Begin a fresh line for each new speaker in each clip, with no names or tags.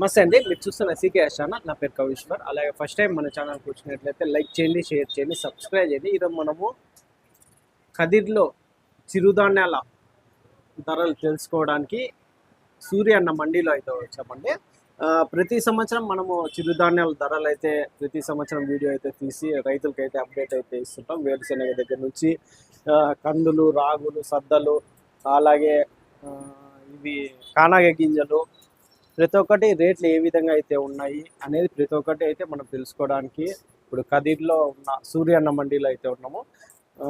మస్త్ అండి మీరు చూస్తున్న సీకే ఛానల్ నా పేరు కవిశ్వర్. అలాగే ఫస్ట్ టైం మన ఛానల్కి వచ్చినట్లయితే లైక్ చేయండి షేర్ చేయండి సబ్స్క్రైబ్ చేయండి. ఈరోజు మనము కదిర్లో చిరుధాన్యాల ధరలు తెలుసుకోవడానికి సూర్య అన్న మండీలో అయితే వచ్చామండి. ప్రతి సంవత్సరం మనము చిరుధాన్యాల ధరలు అయితే ప్రతి సంవత్సరం వీడియో అయితే తీసి రైతులకి అయితే అప్డేట్ అయితే ఇస్తుంటాం. వేరుశెనగ దగ్గర నుంచి కందులు రాగులు సద్దలు అలాగే ఇవి కానాగ గింజలు ప్రతి ఒక్కటి రేట్లు ఏ విధంగా అయితే ఉన్నాయి అనేది ప్రతి ఒక్కటి అయితే మనం తెలుసుకోవడానికి ఇప్పుడు కదిర్లో ఉన్న సూర్యన్న మండీలో అయితే ఉన్నాము. ఆ,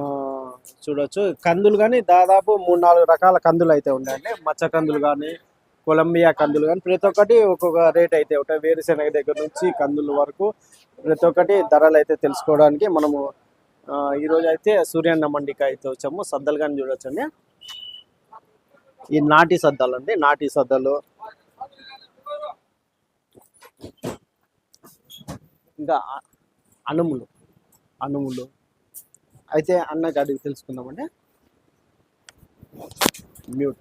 చూడొచ్చు. కందులు కానీ దాదాపు మూడు నాలుగు రకాల కందులు అయితే ఉన్నాయండి. మచ్చ కందులు కానీ కొలంబియా కందులు కానీ ప్రతి ఒక్కటి ఒక్కొక్క రేట్ అయితే ఉంటాయి. వేరుశెనగ దగ్గర నుంచి కందుల వరకు ప్రతి ఒక్కటి ధరలు అయితే తెలుసుకోవడానికి మనము ఈరోజు అయితే సూర్యన్న మండికి అయితే వచ్చాము. సద్దలు కానీ చూడొచ్చండి. ఈ నాటి సద్దలు అండి నాటి సద్దలు ఇంకా అనుములు అనుములు అయితే అన్నకి అడిగి తెలుసుకుందామండి. మ్యూట్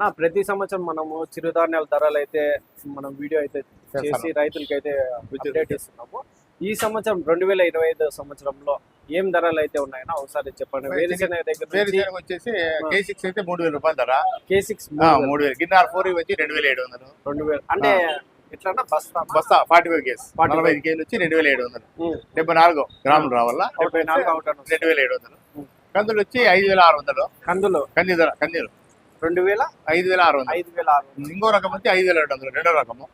నా ప్రతి సంవత్సరం మనము చిరుధాన్యాల ధరలు అయితే మనం వీడియో అయితే చేసి రైతులకి అయితే అప్డేట్ ఇస్తున్నాము ఈ సంవత్సరం రెండు వేల ఇరవై ఐదు సంవత్సరంలో ఏం ధరలు అయితే ఉన్నాయన్నా ఒకసారి చెప్పండి. వేరుశెనగ దగ్గర
వేరుశెనగ వచ్చేసి కే సిక్స్ అయితే మూడు వేల రూపాయల ధర.
కే సిక్స్
మూడు వేలు. గిన్నెర్ ఫోర్ వచ్చి రెండు వేల ఏడు వందలు.
రెండు వేలు. అంటే ఎట్లా బస్తా.
బస్తా ఫార్టీ ఫైవ్ కేస్.
45
నలభై ఐదు కేజీలు వచ్చి రెండు వేల ఏడు వందలు. డెబ్బై నాలుగు గ్రాములు రావాలా. రెండు వేల ఏడు వందలు. కందులు వచ్చి ఐదు వేల ఆరు వందలు.
కందులు?
కంది కందిలు
రెండు వేల
ఐదు వేల ఆరు వందలు.
ఐదు వేల ఆరు.
ఇంకో రకం వచ్చి ఐదు వేల రెండు వందలు. రెండో రకము.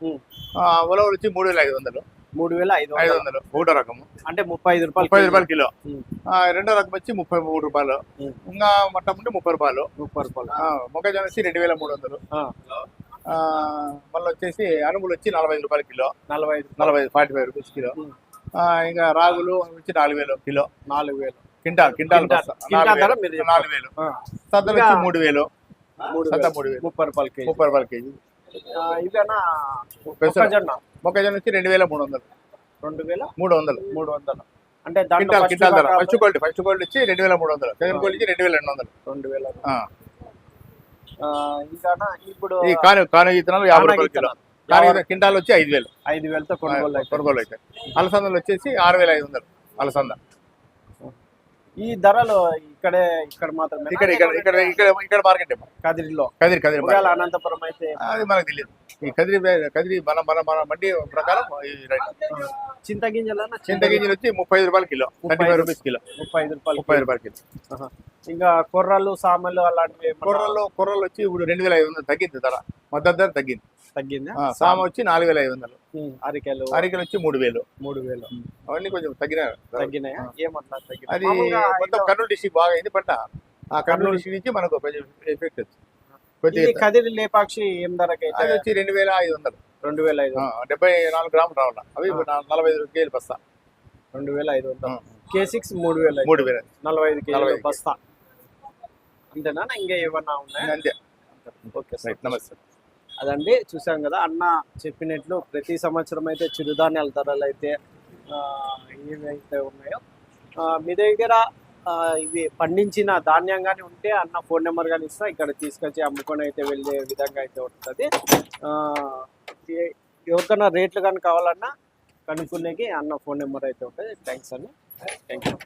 ఉలవలు వచ్చి మూడు వేల ఐదు వందలు.
మూడు వేల ఐదు
ఐదు
వందలు.
ఒకటో రకము.
అంటే ముప్పై ఐదు రూపాయలు
ముప్పై రూపాయలు కిలో. రెండో రకం వచ్చి ముప్పై మూడు రూపాయలు. ఇంకా మట్టం ఉంటే ముప్పై రూపాయలు.
ముప్పై రూపాయలు.
మొక్కజొన్న వచ్చి రెండు వేల మూడు వందలు. మళ్ళీ వచ్చేసి అనుములు వచ్చి నలభై ఐదు రూపాయలు కిలో.
నలభై ఐదు.
నలభై ఫార్టీ ఫైవ్ రూపీస్ కిలో. ఇంకా రాగులు వచ్చి నాలుగు వేలు కిలో.
నాలుగు వేలు.
కింటాల్ కింటాల్ నాలుగు వేలు. సద్దలు
ఇంకా
వచ్చి మూడు వేలు. సద్ద. మూడు వేలు.
ముప్పై రూపాయలు కేజీ.
ముప్పై రూపాయలు కేజీ.
మొక్కజొన్న.
మొక్కజొన్న వచ్చి రెండు వేల మూడు వందలు.
రెండు వేల
మూడు వందలు.
మూడు వందలు. అంటే
కింటాల్ కింటాల్ ధర. ఫస్ట్ గోల్డ్ ఫస్ట్ గోల్డ్ వచ్చి రెండు వేల మూడు వందలు. సెకండ్ గోల్డ్ వచ్చి రెండు వేల రెండు వందలు.
రెండు వేల. ఇప్పుడు
కాను కాను విత్తనాలు యాభై
కానా
రూపాయలు కిలో.
విత్తనాలు.
కాను విత్తనాలు కింటాల్ వచ్చి ఐదు వేలు.
ఐదు వేలతో కొనుగోలు అయితే.
కొనుగోలు అయితే. అలసందలు వచ్చేసి ఆరు వేల ఐదు వందలు. అలసంద.
ఈ ధరలు ఇక్కడే ఇక్కడ మాత్రమే.
ఇక్కడ ఇక్కడ ఇక్కడ ఇక్కడ ఇక్కడ మార్కెట్
కదిరిలో.
కదిరి కదిరి.
అనంతపురం అయితే
అది మనకు తెలియదు. ఈ కదిరి కదిరి మన మన మన మండి ప్రకారం
చింతగింజలన్నా
చింతగింజలు వచ్చి ముప్పై ఐదు రూపాయలు kilo. Thirty five rupees kilo.
ముప్పై ఐదు రూపాయలు
ముప్పై రూపాయలు కిలో.
ఇంకా కొర్రలు సామలు అలాంటివి
కుర్రలు కుర్రలు వచ్చి ఇప్పుడు రెండు వేల ఐదు వందలు తగ్గింది ధర. మద్దతు ధర తగ్గింది.
తగ్గిందా?
సామ వచ్చి నాలుగు వేల ఐదు వందలు.
అరికెలు.
అరికలు వచ్చి మూడు వేలు.
మూడు వేలు.
అవన్నీ కొంచెం తగ్గిన.
తగ్గినాయా? ఏమట్లా తగ్గినాయి?
అది మొత్తం కర్నూలు డిస్టిక్ బాగా అయింది పంట ఆ కర్నూలు డిస్టిక్ నుంచి మనకు ఎఫెక్ట్ వచ్చింది. కొద్దిగా
కదిరి లేపాక్షి ఏం ధరకైతే
అది వచ్చి రెండు వేల ఐదు వందలు.
రెండు వేల ఐదు
డెబ్బై నాలుగు గ్రాములు రావాలి? అవి నలభై ఐదు కేజీలు బస్తా.
రెండు వేల ఐదు వందలు. కే సిక్స్ మూడు వేల.
మూడు వేలు
నలభై ఐదు కేజీలు. బస్తా. అంతేనా? ఇంకా ఏమన్నా ఉన్నాయా?
అంతే
ఓకే సార్.
రైట్ నమస్తే.
అదండి చూసాం కదా అన్న చెప్పినట్లు ప్రతి సంవత్సరం అయితే చిరుధాన్యాల ధరలు అయితే ఏవైతే ఉన్నాయో మీ దగ్గర ఇవి పండించిన ధాన్యం కానీ ఉంటే అన్న ఫోన్ నెంబర్ కానీ ఇస్తా ఇక్కడ తీసుకొచ్చి అమ్ముకొని అయితే వెళ్ళే విధంగా అయితే ఉంటుంది. ఎవరికైనా రేట్లు కానీ కావాలన్నా కనుక్కునేకి అన్న ఫోన్ నెంబర్ అయితే ఉంటుంది. థ్యాంక్స్ అండి థ్యాంక్ యూ.